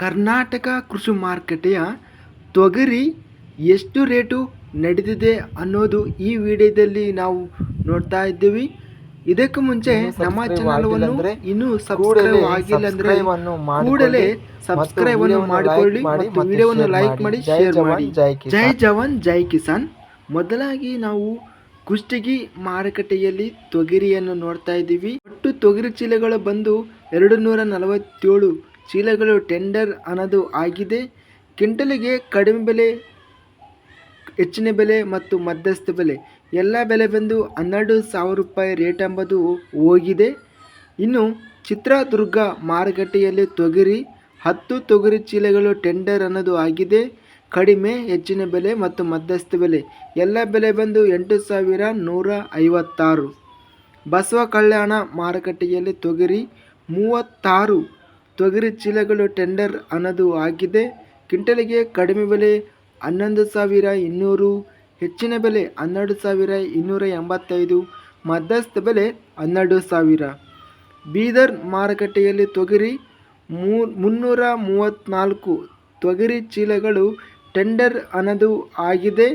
ಕರ್ನಾಟಕ ಕೃಷಿ ಮಾರುಕಟ್ಟೆಯ ತೊಗರಿ ಎಷ್ಟು ರೇಟು ನಡೆದಿದೆ ಅನ್ನೋದು ಈ ವಿಡಿಯೋದಲ್ಲಿ ನಾವು ನೋಡ್ತಾ ಇದ್ದೀವಿ. ಇದಕ್ಕೂ ಮುಂಚೆ ನಮ್ಮ ಚಾನಲ್ವನ್ನು ಇನ್ನೂ ಸಬ್ಸ್ಕ್ರೈಬ್ ಆಗಿಲ್ಲ ಅಂದ್ರೆ ಕೂಡಲೇ ಸಬ್ಸ್ಕ್ರೈಬ್ ಅನ್ನು ಮಾಡಿಕೊಳ್ಳಿ ಮತ್ತು ವಿಡಿಯೋವನ್ನು ಲೈಕ್ ಮಾಡಿ. ಶೇರ್ ಮಾಡಿ. ಜೈ ಜೈ ಜವಾನ್ ಜೈ ಕಿಸಾನ್. ಮೊದಲಾಗಿ ನಾವು ಕುಷ್ಟಗಿ ಮಾರುಕಟ್ಟೆಯಲ್ಲಿ ತೊಗರಿಯನ್ನು ನೋಡ್ತಾ ಇದ್ದೀವಿ. ಒಟ್ಟು ತೊಗರಿ ಚೀಲಗಳು ಬಂದು ಎರಡು ನೂರ ನಲವತ್ತೇಳು ಚೀಲಗಳು ಟೆಂಡರ್ ಅನ್ನೋದು ಆಗಿದೆ. ಕ್ವಿಂಟಲಿಗೆ ಕಡಿಮೆ ಬೆಲೆ, ಹೆಚ್ಚಿನ ಬೆಲೆ ಮತ್ತು ಮಧ್ಯಸ್ಥ ಬೆಲೆ. ಎಲ್ಲ ಬೆಲೆ ಬಂದು ಹನ್ನೆರಡು ಸಾವಿರ ರೂಪಾಯಿ ರೇಟ್ ಎಂಬುದು ಹೋಗಿದೆ. ಇನ್ನು ಚಿತ್ರದುರ್ಗ ಮಾರುಕಟ್ಟೆಯಲ್ಲಿ ತೊಗರಿ, ಹತ್ತು ತೊಗರಿ ಚೀಲಗಳು ಟೆಂಡರ್ ಅನ್ನೋದು ಆಗಿದೆ. ಕಡಿಮೆ, ಹೆಚ್ಚಿನ ಬೆಲೆ ಮತ್ತು ಮಧ್ಯಸ್ಥ ಬೆಲೆ. ಎಲ್ಲ ಬೆಲೆ ಬಂದು ಎಂಟು ಸಾವಿರ ನೂರ ಐವತ್ತಾರು. ಬಸವ ಕಲ್ಯಾಣ ಮಾರುಕಟ್ಟೆಯಲ್ಲಿ ತೊಗರಿ, ಮೂವತ್ತಾರು ತೊಗರಿ ಚೀಲಗಳು ಟೆಂಡರ್ ಅನ್ನೋದು ಆಗಿದೆ. ಕ್ವಿಂಟಲಿಗೆ ಕಡಿಮೆ ಬೆಲೆ ಹನ್ನೊಂದು ಸಾವಿರ ಇನ್ನೂರು, ಹೆಚ್ಚಿನ ಬೆಲೆ ಹನ್ನೆರಡು ಸಾವಿರ ಇನ್ನೂರ ಎಂಬತ್ತೈದು, ಮಧ್ಯಸ್ಥ ಬೆಲೆ ಹನ್ನೆರಡು ಸಾವಿರ. ಬೀದರ್ ಮಾರುಕಟ್ಟೆಯಲ್ಲಿ ತೊಗರಿ ಮೂ, ಮುನ್ನೂರ ಮೂವತ್ತ್ನಾಲ್ಕು ತೊಗರಿ ಚೀಲಗಳು ಟೆಂಡರ್ ಅನ್ನೋದು ಆಗಿದೆ.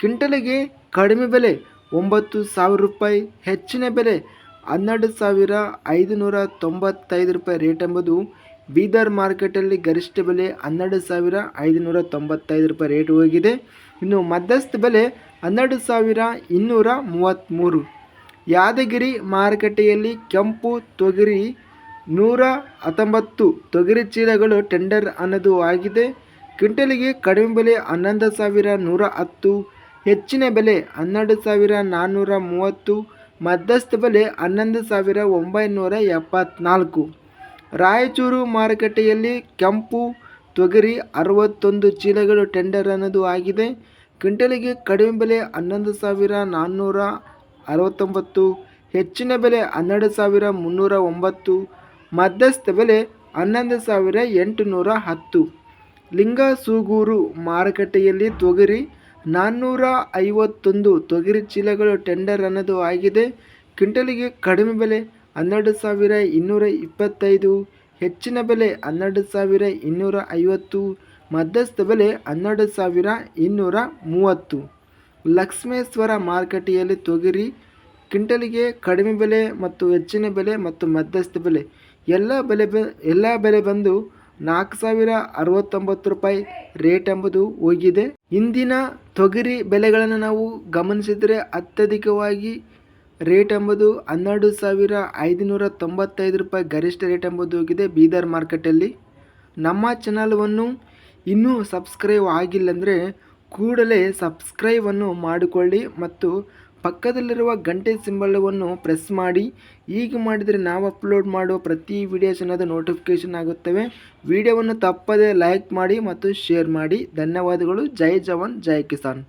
ಕ್ವಿಂಟಲಿಗೆ ಕಡಿಮೆ ಬೆಲೆ ಒಂಬತ್ತು ಸಾವಿರ ರೂಪಾಯಿ, ಹೆಚ್ಚಿನ ಬೆಲೆ ಹನ್ನೆರಡು ಸಾವಿರ ಐದುನೂರ ತೊಂಬತ್ತೈದು ರೂಪಾಯಿ ರೇಟ್ ಎಂಬುದು ಬೀದರ್ ಮಾರ್ಕೆಟಲ್ಲಿ ಗರಿಷ್ಠ ಬೆಲೆ ಹನ್ನೆರಡು ಸಾವಿರ ಐದುನೂರ ತೊಂಬತ್ತೈದು ರೂಪಾಯಿ ರೇಟ್ ಹೋಗಿದೆ. ಇನ್ನು ಮಧ್ಯಸ್ಥ ಬೆಲೆ ಹನ್ನೆರಡು ಸಾವಿರ ಇನ್ನೂರ ಮೂವತ್ತ್ಮೂರು. ಯಾದಗಿರಿ ಮಾರುಕಟ್ಟೆಯಲ್ಲಿ ಕೆಂಪು ತೊಗರಿ ನೂರ ಹತ್ತೊಂಬತ್ತು ತೊಗರಿ ಚೀಲಗಳು ಟೆಂಡರ್ ಅನ್ನೋದು ಆಗಿದೆ. ಕ್ವಿಂಟಲಿಗೆ ಕಡಿಮೆ ಬೆಲೆ ಹನ್ನೊಂದು ಸಾವಿರ ನೂರ ಹತ್ತು ಹೆಚ್ಚಿನ ಬೆಲೆ ಹನ್ನೆರಡು ಸಾವಿರ ನಾನ್ನೂರ ಮೂವತ್ತು. ಮಧ್ಯಸ್ಥ ಬೆಲೆ ಹನ್ನೊಂದು ಸಾವಿರ ಒಂಬೈನೂರ ಎಪ್ಪತ್ನಾಲ್ಕು. ರಾಯಚೂರು ಮಾರುಕಟ್ಟೆಯಲ್ಲಿ ಕೆಂಪು ತೊಗರಿ ಅರವತ್ತೊಂದು ಚೀಲಗಳು ಟೆಂಡರ್ ಅನ್ನೋದು ಆಗಿದೆ. ಕ್ವಿಂಟಲಿಗೆ ಕಡಿಮೆ ಬೆಲೆ ಹನ್ನೊಂದು ಸಾವಿರ ನಾನ್ನೂರ ಅರವತ್ತೊಂಬತ್ತು, ಹೆಚ್ಚಿನ ಬೆಲೆ ಹನ್ನೆರಡು ಸಾವಿರ ಮುನ್ನೂರ ಒಂಬತ್ತು, ಮಧ್ಯಸ್ಥ ಬೆಲೆ ಹನ್ನೊಂದು ಸಾವಿರ ಎಂಟುನೂರ ಹತ್ತು. ಲಿಂಗಸೂಗೂರು ಮಾರುಕಟ್ಟೆಯಲ್ಲಿ ತೊಗರಿ ನಾನ್ನೂರ ಐವತ್ತೊಂದು ತೊಗರಿ ಚೀಲಗಳು ಟೆಂಡರ್ ಅನ್ನೋದು ಆಗಿದೆ. ಕ್ವಿಂಟಲಿಗೆ ಕಡಿಮೆ ಬೆಲೆ ಹನ್ನೆರಡು ಸಾವಿರ ಇನ್ನೂರ ಇಪ್ಪತ್ತೈದು ಹೆಚ್ಚಿನ ಬೆಲೆ ಹನ್ನೆರಡು ಸಾವಿರ ಇನ್ನೂರ ಐವತ್ತು ಮಧ್ಯಸ್ಥ ಬೆಲೆ ಹನ್ನೆರಡು ಸಾವಿರ ಇನ್ನೂರ ಮೂವತ್ತು ಲಕ್ಷ್ಮೇಶ್ವರ ಮಾರುಕಟ್ಟೆಯಲ್ಲಿ ತೊಗರಿ ಕ್ವಿಂಟಲಿಗೆ ಕಡಿಮೆ ಬೆಲೆ ಮತ್ತು ಹೆಚ್ಚಿನ ಬೆಲೆ ಮತ್ತು ಮಧ್ಯಸ್ಥ ಬೆಲೆ. ಎಲ್ಲ ಬೆಲೆ ಬ ಎಲ್ಲ ಬೆಲೆ ಬಂದು ನಾಲ್ಕು ಸಾವಿರ ಅರವತ್ತೊಂಬತ್ತು ರೂಪಾಯಿ ರೇಟ್ ಎಂಬುದು ಹೋಗಿದೆ. ಇಂದಿನ ತೊಗರಿ ಬೆಲೆಗಳನ್ನು ನಾವು ಗಮನಿಸಿದರೆ ಅತ್ಯಧಿಕವಾಗಿ ರೇಟ್ ಎಂಬುದು ಹನ್ನೆರಡು ಸಾವಿರ ಐದುನೂರ ತೊಂಬತ್ತೈದು ರೂಪಾಯಿ ಗರಿಷ್ಠ ರೇಟ್ ಎಂಬುದು ಹೋಗಿದೆ ಬೀದರ್ ಮಾರ್ಕೆಟಲ್ಲಿ. ನಮ್ಮ ಚಾನಲ್ವನ್ನು ಇನ್ನೂ ಸಬ್ಸ್ಕ್ರೈಬ್ ಆಗಿಲ್ಲಂದರೆ ಕೂಡಲೇ ಸಬ್ಸ್ಕ್ರೈಬನ್ನು ಮಾಡಿಕೊಳ್ಳಿ ಮತ್ತು ಪಕ್ಕದಲ್ಲಿರುವ ಗಂಟೆ ಸಿಂಬಲವನ್ನು ಪ್ರೆಸ್ ಮಾಡಿ. ಹೀಗೆ ಮಾಡಿದರೆ ನಾವು ಅಪ್ಲೋಡ್ ಮಾಡುವ ಪ್ರತಿ ವಿಡಿಯೋಸ್ ಅನ್ನೋದು ನೋಟಿಫಿಕೇಷನ್ ಆಗುತ್ತವೆ. ವಿಡಿಯೋವನ್ನು ತಪ್ಪದೇ ಲೈಕ್ ಮಾಡಿ ಮತ್ತು ಶೇರ್ ಮಾಡಿ. ಧನ್ಯವಾದಗಳು. ಜೈ ಜವಾನ್, ಜೈ ಕಿಸಾನ್.